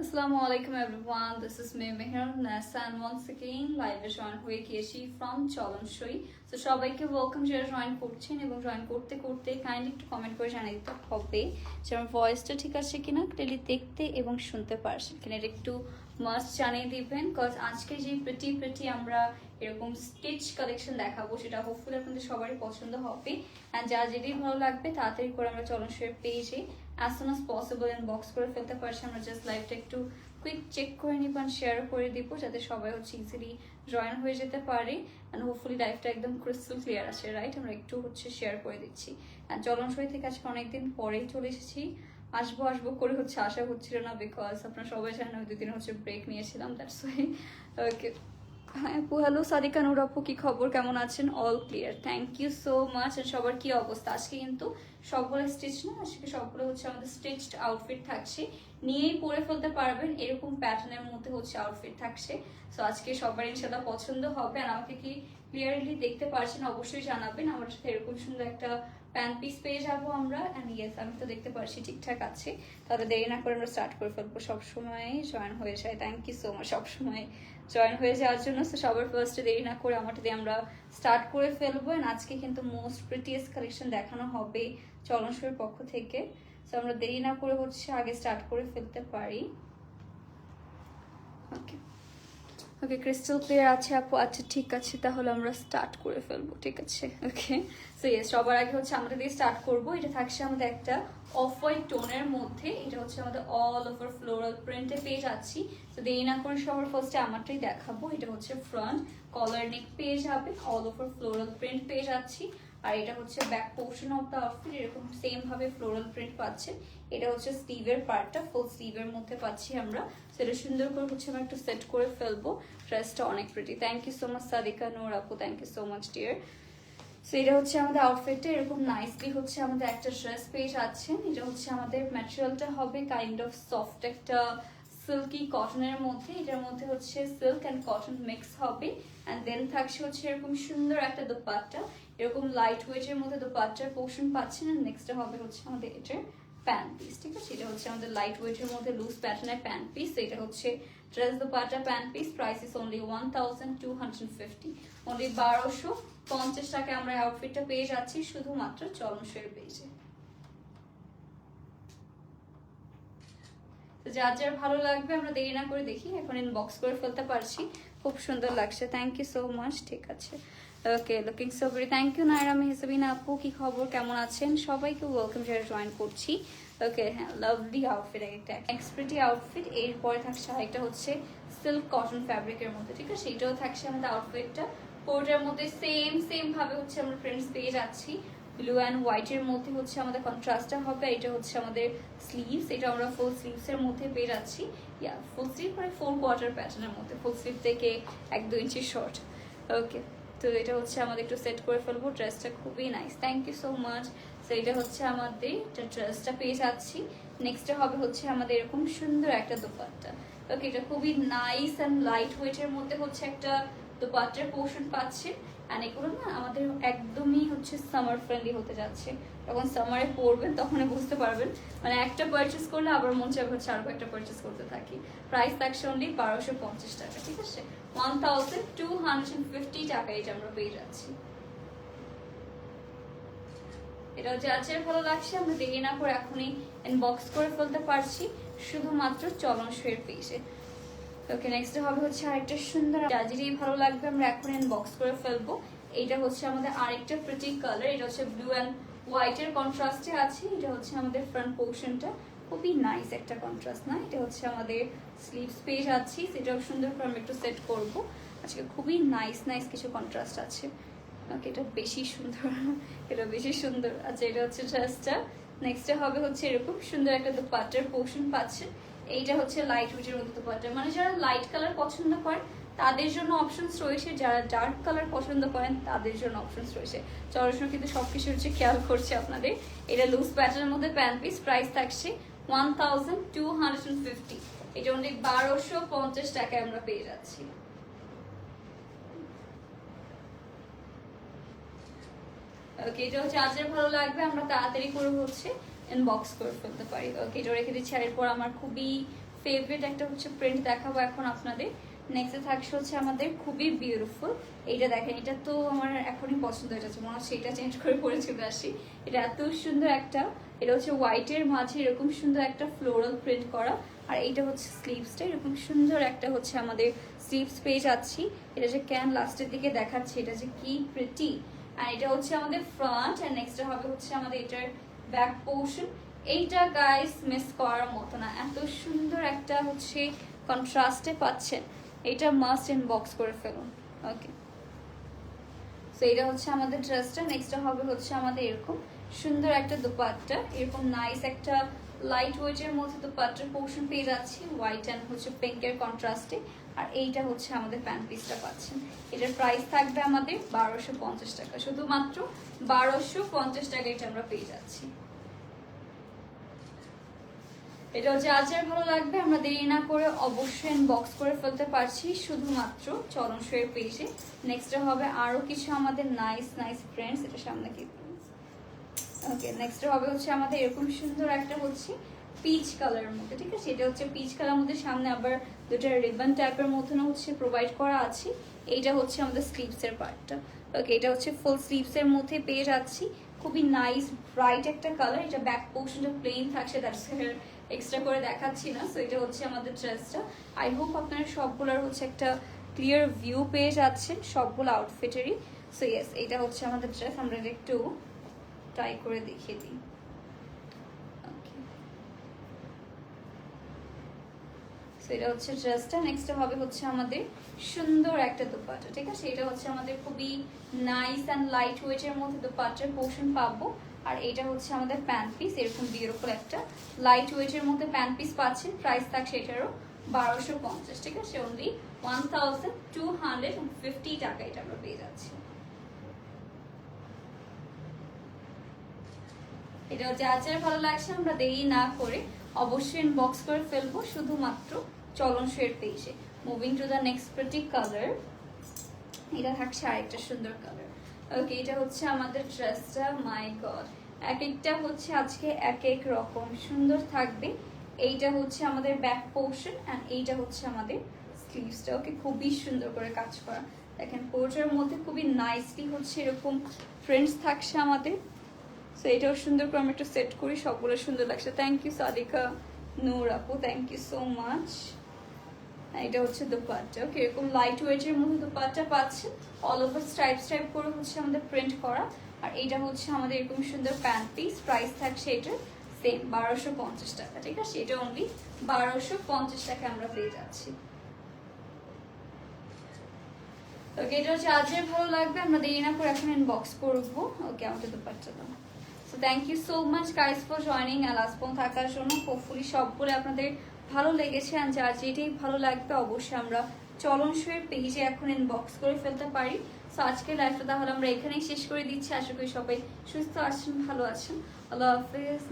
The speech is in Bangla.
Assalamu alaikum everyone, this is me Meher Nasa and once again live join হয়ে গিয়েছি from চলনসই তো সবাইকে ওয়েলকাম যারা জয়েন করছেন এবং জয়েন করতে করতে কাইন্ডলি একটু কমেন্ট করে জানিয়ে দিতে হবে যে আমার ভয়েসটা ঠিক আছে কিনা ক্লিয়ারলি দেখতে এবং শুনতে পারছেন কিনা এটা একটু মাস্ট জানিয়ে দিবেন কজ আজকে যে প্রিটি প্রিটি আমরা এরকম স্টিচ কালেকশন দেখাবো সেটা হোপফুলি আপনাদের সবারই পছন্দ হবে। অ্যান্ড যা যেটাই ভালো লাগবে তাড়াতাড়ি করে আমরা চলনসইয়ের পেজে as soon as possible inbox করে ফেলতে পারছি। আমরা জাস্ট লাইভটা একটু কুইক চেক করে নিব অ্যান্ড শেয়ার করে দিব যাতে সবাই হচ্ছে ইজিলি জয়েন হয়ে যেতে পারে। অ্যান্ড হোপফুলি লাইফটা একদম ক্রিস্টাল ক্লিয়ার আছে রাইট আমরা একটু হচ্ছে শেয়ার করে দিচ্ছি। অ্যান্ড চলনসই থেকে আজকে অনেকদিন পরেই চলে এসেছি। আসব আসব করে হচ্ছে আশা হচ্ছিল না বিকজ আপনারা সবাই জানেন ওই দুদিন হচ্ছে ব্রেক নিয়েছিলাম দ্যাটস ওয়াই ওকে আপু হ্যালো সাদিকা নুর কি খবর? কেমন আছেন? All clear thank you so much আর সবার কি অবস্থা? আজকে কিন্তু সবগুলো স্টিচ না, আজকে সবগুলো হচ্ছে আমাদের স্টিচড আউটফিট থাকছে। নিয়েই পরে ফেলতে পারবেন, এরকম প্যাটার্নের মধ্যে হচ্ছে আউটফিট থাকছে। সো আজকে সবার ইনশাল্লাহ পছন্দ হবে। আর আমাকে কি ক্লিয়ারলি দেখতে পারছেন, অবশ্যই জানাবেন। আমার সাথে এরকম সুন্দর একটা প্যান পিস পেয়ে যাব আমরা। অ্যান্ড ইয়েস আমি তো দেখতে পারছি ঠিকঠাক আছে। তাহলে দেরি না করে আমরা স্টার্ট করে ফেলব। সবসময় জয়েন হয়ে যায়। থ্যাংক ইউ সো মাচ সবসময়। জয়েন হয়ে যাওয়ার জন্য সো সবার ফার্স্টে দেরি না করে আমারটা দিয়ে আমরা স্টার্ট করে ফেলব অ্যান্ড আজকে কিন্তু মোস্ট প্রিটিয়েস্ট কালেকশন দেখানো হবে চলনসুরের পক্ষ থেকে। সো আমরা দেরি না করে হচ্ছে আগে স্টার্ট করে ফেলতে পারি। ওকে ওকে ক্রিস্টাল ক্লিয়ার আছে, আপু? আচ্ছা ঠিক আছে, তাহলে আমরা স্টার্ট করে ফেলব, ঠিক আছে? ওকে সো ইয়ে সবার আগে হচ্ছে আমরা দিয়ে স্টার্ট করব। এটা থাকছে আমাদের একটা অফ হোয়াইট টোনের মধ্যে। এটা হচ্ছে আমাদের অল ওভার ফ্লোরাল প্রিন্টে পেয়ে যাচ্ছি। তো দেরি না করে সবার ফার্স্টে আমারটাই দেখাবো। এটা হচ্ছে ফ্রন্ট কলার নেক পেয়ে যাবে অল ওভার ফ্লোরাল প্রিন্ট পেয়ে যাচ্ছি। আর এটা হচ্ছে back portion of the outfit এরকম সেম ভাবে ফ্লোরাল প্রিন্ট পাচ্ছে এটা হচ্ছে স্লিভের পার্টটা ফুল স্লিভের মধ্যে পাচ্ছি আমরা। সেটা সুন্দর করে হচ্ছে আমরা একটু সেট করে ফেলব। ড্রেসটা অনেক pretty thank you so much Sadika, Noor আপু। Thank you so much dear so এটা হচ্ছে আমাদের আউটফিটটা এরকম নাইসলি হচ্ছে আমাদের একটা ড্রেস পেয়ে যাচ্ছেন। এটা হচ্ছে আমাদের ম্যাটেরিয়ালটা হবে কাইন্ড অফ সফট একটা সিল্কি কটনের মধ্যে, এটার মধ্যে হচ্ছে সিল্ক অ্যান্ড কটন মিক্স হবে অ্যান্ড দেন থাকছে হচ্ছে এরকম সুন্দর একটা দোপাট্টা, এরকম লাইট ওয়েটের মধ্যে দোপাট্টার পোর্শন পাচ্ছেন অ্যান্ড নেক্সটটা হবে হচ্ছে আমাদের এটার প্যান পিস ঠিক আছে? এটা হচ্ছে আমাদের লাইট ওয়েটের মধ্যে লুজ প্যাটার্নের প্যান পিস এটা হচ্ছে dress dupatta pant piece price is only one thousand two hundred fifty only বারোশো পঞ্চাশ টাকা আমরা আউটফিটটা পেয়ে যাচ্ছি, শুধুমাত্র চলনসের পেজে যার যার ভালো লাগবে, আমরা দেরি না করে দেখি, এখন ইনবক্স করে ফেলতে পারছি। খুব সুন্দর লাগছে থ্যাংক ইউ সো মাচ ঠিক আছে। Okay looking so very thank you Nayra Mehsabin আপু, কি খবর, কেমন আছেন? সবাইকে ওয়েলকাম যারা জয়েন করছি। ওকে হ্যাঁ লাভলি আউটফিট একটা এক্সপ্রিটি আউটফিট এরপরে থাকছে আরেকটা হচ্ছে সিল্ক কটন ফ্যাব্রিকের মধ্যে, ঠিক আছে? এটাও থাকছে আমাদের আউটফিটটা কোটার মধ্যে সেম সেম ভাবে হচ্ছে আমরা প্রিন্টস পেয়ে যাচ্ছি। ব্লু অ্যান্ড হোয়াইটের মধ্যে হচ্ছে আমাদের কন্ট্রাস্টটা হবে, এটা হচ্ছে আমাদের স্লিভস এটা আমরা ফুল স্লিভসের মধ্যে পেয়ে যাচ্ছি। ইয়া ফুল স্লিভ মানে ফোর কোয়ার্টার প্যাটার্নের মধ্যে ফুল স্লিভ থেকে এক দু ইঞ্চি শর্ট ওকে তো এটা হচ্ছে আমাদের একটু সেট করে ফেলব ড্রেসটা খুবই nice thank you so much তো এটা হচ্ছে আমাদের ড্রেসটা পেয়ে যাচ্ছি। নেক্সটে হবে হচ্ছে আমাদের এরকম সুন্দর একটা দোপাট্টা। ওকে এটা খুবই নাইস অ্যান্ড লাইট ওয়েটের মধ্যে হচ্ছে একটা দোপাট্টার পোষণ পাচ্ছে। অ্যান্ড এগুলো না আমাদের একদমই হচ্ছে সামার ফ্রেন্ডলি হতে যাচ্ছে। যখন সামারে পরবেন তখনই বুঝতে পারবেন। মানে একটা পারচেস করলে আবার মন চাইবে হচ্ছে আরও একটা পারচেস করতে থাকি। প্রাইস থাকছে অনলি বারোশো পঞ্চাশ টাকা, ঠিক আছে? One thousand two hundred fifty টাকা এটা আমরা পেয়ে যাচ্ছি। এটা যার ভালো লাগছে আমরা দেরি না করে এখনই ইনবক্স করে ফেলতে পারছি। শুধুমাত্র চলনসইয়ের পেজে। ওকে নেক্সট হবে হচ্ছে আরেকটা সুন্দর যাদেরই ভালো লাগবে আমরা এখন ইনবক্স করে ফেলব। এটা হচ্ছে আমাদের আরেকটা প্রিটি কালার এটা হচ্ছে ব্লু অ্যান্ড হোয়াইটের কন্ট্রাস্টে আছে। এটা হচ্ছে আমাদের ফ্রন্ট পোর্শনটা খুবই নাইস একটা কন্ট্রাস্ট না? এটা হচ্ছে আমাদের স্লিভস পেয়ে যাচ্ছি। সেটাও সুন্দর করে আমি একটু সেট করব। আজকে খুবই নাইস নাইস কিছু কন্ট্রাস্ট আছে। ওকে, এটা বেশি সুন্দর, এটা বেশি সুন্দর। আচ্ছা এটা হচ্ছে ড্রেসটা নেক্সটে হবে হচ্ছে এরকম সুন্দর একটা দুপাট্টার পোর্শন পাচ্ছে। এইটা হচ্ছে লাইট উইটের মধ্যে দুপাট্টা মানে যারা লাইট কালার পছন্দ করেন, তাদের জন্য অপশনস রয়েছে। যারা ডার্ক কালার পছন্দ করেন, তাদের জন্য অপশনস রয়েছে। চরসন কিন্তু সবকিছু হচ্ছে খেয়াল করছে আপনাদের। এটা লুজ প্যাটার্নের মধ্যে প্যান্ট পিস প্রাইস থাকছে ওয়ান এটা অনেক বারোশো পঞ্চাশ টাকায় আমরা পেয়ে যাচ্ছি। ওকে এটা হচ্ছে আজের ভালো লাগবে। আমরা তাড়াতাড়ি করে হচ্ছে ইনবক্স করে ফেলতে পারি। ওকে এটা রেখে দিচ্ছি। আর এরপর আমার খুবই ফেভারিট একটা হচ্ছে প্রিন্ট দেখাবো এখন আপনাদের। নেক্সটে থাকছে হচ্ছে আমাদের খুবই বিউটিফুল এইটা দেখেন, এটা তো আমার এখনই পছন্দ হয়ে যাচ্ছে। মনে হচ্ছে এটা চেঞ্জ করে পরে চলে আসি। এটা এত সুন্দর একটা, এটা হচ্ছে হোয়াইটের মাঝে এরকম সুন্দর একটা ফ্লোরাল প্রিন্ট করা। আর এইটা হচ্ছে স্লিভসটা এরকম সুন্দর একটা হচ্ছে আমাদের স্লিভস পেয়ে যাচ্ছি। এটা যে ক্যান লাস্টের দিকে দেখাচ্ছে, এটা যে কি প্রিটি আর এটা হচ্ছে আমাদের ফ্রন্ট আর নেক্সট হবে হচ্ছে আমাদের এটার ব্যাক পোর্শন। এইটা গাইস মিস করার মতো না। এত সুন্দর একটা হচ্ছে কন্ট্রাস্টে পাচ্ছেন। এইটা মাস্ট ইনবক্স করে ফেলুন। ওকে তো এটা হচ্ছে আমাদের ড্রেসটা নেক্সটটা হবে হচ্ছে আমাদের এরকম সুন্দর একটা দোপাট্টা। এরকম নাইস একটা লাইট ওয়েটের মধ্যে দোপাট্টার পোর্শন পেয়ে যাচ্ছি। হোয়াইট অ্যান্ড হচ্ছে পিঙ্কের কন্ট্রাস্টে আর এইটা হচ্ছে আমাদের প্যান্ট পিসটা পাচ্ছেন। এটার প্রাইস থাকবে আমাদের বারোশো পঞ্চাশ টাকা। শুধুমাত্র বারোশো পঞ্চাশ টাকা এটা আমরা পেয়ে যাচ্ছি। এটা হচ্ছে আচার ভালো লাগবে, আমরা দেরি না করে অবশ্যই বক্স করে ফেলতে পারছি শুধুমাত্র চলন শোয়ের পেজে নেক্সট হবে আরও কিছু আমাদের নাইস নাইস ফ্রেন্ডস এটা সামনে কি ওকে নেক্সট হবে হচ্ছে আমাদের এরকম সুন্দর একটা হচ্ছে পিচ কালারের মধ্যে, ঠিক আছে? এটা হচ্ছে পিচ কালার মধ্যে সামনে আবার দুটা রিবন টাইপের মতন হচ্ছে প্রোভাইড করা আছে। এইটা হচ্ছে আমাদের স্লিভসের পার্টটা ওকে, এটা হচ্ছে ফুল স্লিভসের মধ্যে পেয়ে যাচ্ছি। খুবই নাইস ব্রাইট একটা কালার এটা ব্যাক পোর্শনটা প্লেন থাকছে দ্যাটস এক্সট্রা করে দেখাচ্ছি না। সো এটা হচ্ছে আমাদের ড্রেসটা আই হোপ আপনারা সবগুলোর হচ্ছে একটা ক্লিয়ার ভিউ পেয়ে যাচ্ছেন, সবগুলো আউটফিটেরই সো ইয়েস এটা হচ্ছে আমাদের ড্রেস আমরা একটু ট্রাই করে দেখিয়ে দিই। এটা হচ্ছে ড্রেসটা নেক্সট হবে হচ্ছে আমাদের সুন্দর একটা দোপাট্টা, ঠিক আছে? এটা হচ্ছে আমাদের খুবই নাইস অ্যান্ড লাইট ওয়েটের মধ্যে দোপাট্টার পোর্শন পাবো। আর এটা হচ্ছে আমাদের প্যান্ট পিস এরকম বিউটিফুল একটা লাইট ওয়েটের মধ্যে প্যান্ট পিস পাচ্ছেন। প্রাইস থাকছে এটারও বারোশো পঞ্চাশ, ঠিক আছে? Only one thousand two hundred fifty টাকা এটা আমরা পেয়ে যাচ্ছি। এটা যা যা ভালো লাগছে আমরা দেরি না করে অবশ্যই ইনবক্স করে ফেলব শুধুমাত্র চলন শের পেজে moving to the next pretty colour এটা থাকছে আরেকটা সুন্দর কালার ওকে এটা হচ্ছে আমাদের ড্রেসটা মাই গড এক একটা হচ্ছে আজকে এক এক রকম। সুন্দর থাকবে। এইটা হচ্ছে আমাদের ব্যাক পোর্শন অ্যান্ড এইটা হচ্ছে আমাদের স্লিভসটা ওকে খুবই সুন্দর করে কাজ করা। দেখেন পোর্টার মধ্যে খুবই নাইসলি হচ্ছে এরকম। ফ্রেন্ডস থাকছে আমাদের। সো এটাও সুন্দর করে আমি একটু সেট করি, সবগুলো সুন্দর লাগছে। থ্যাংক ইউ সাদিকা নূর আপু থ্যাংক ইউ সো মাচ এটা হচ্ছে দোপাট্টা। ওকে এরকম লাইট ওয়েটের মধ্যে দোপাট্টা পাচ্ছেন। অল ওভার স্ট্রাইপ স্ট্রাইপ করে হচ্ছে আমাদের প্রিন্ট করা। আর এটা হচ্ছে আমাদের এরকম সুন্দর প্যান্ট পিস প্রাইস থাকছে এটার সেম বারোশো পঞ্চাশ টাকা, ঠিক আছে? এটা অনলি বারোশো পঞ্চাশ টাকা আমরা পেয়ে যাচ্ছি। ওকে এটা হচ্ছে আজের ভালো লাগবে? আমরা দেরি না করে এখন ইনবক্স করব ওকে আমাদের দোপাট্টা দাও। So thank you so much guys for joining R last থাকার জন্য হোপফুলি সবগুলো আপনাদের ভালো লেগেছে আর যার যেটাই ভালো লাগবে, অবশ্যই আমরা চলন শোয়ের পেজে এখন ইনবক্স করে ফেলতে পারি। সো আজকের লাইফটা তাহলে আমরা এখানেই শেষ করে দিচ্ছি। আশা করি সবাই সুস্থ আছেন, ভালো আছেন। আল্লাহ হাফেজ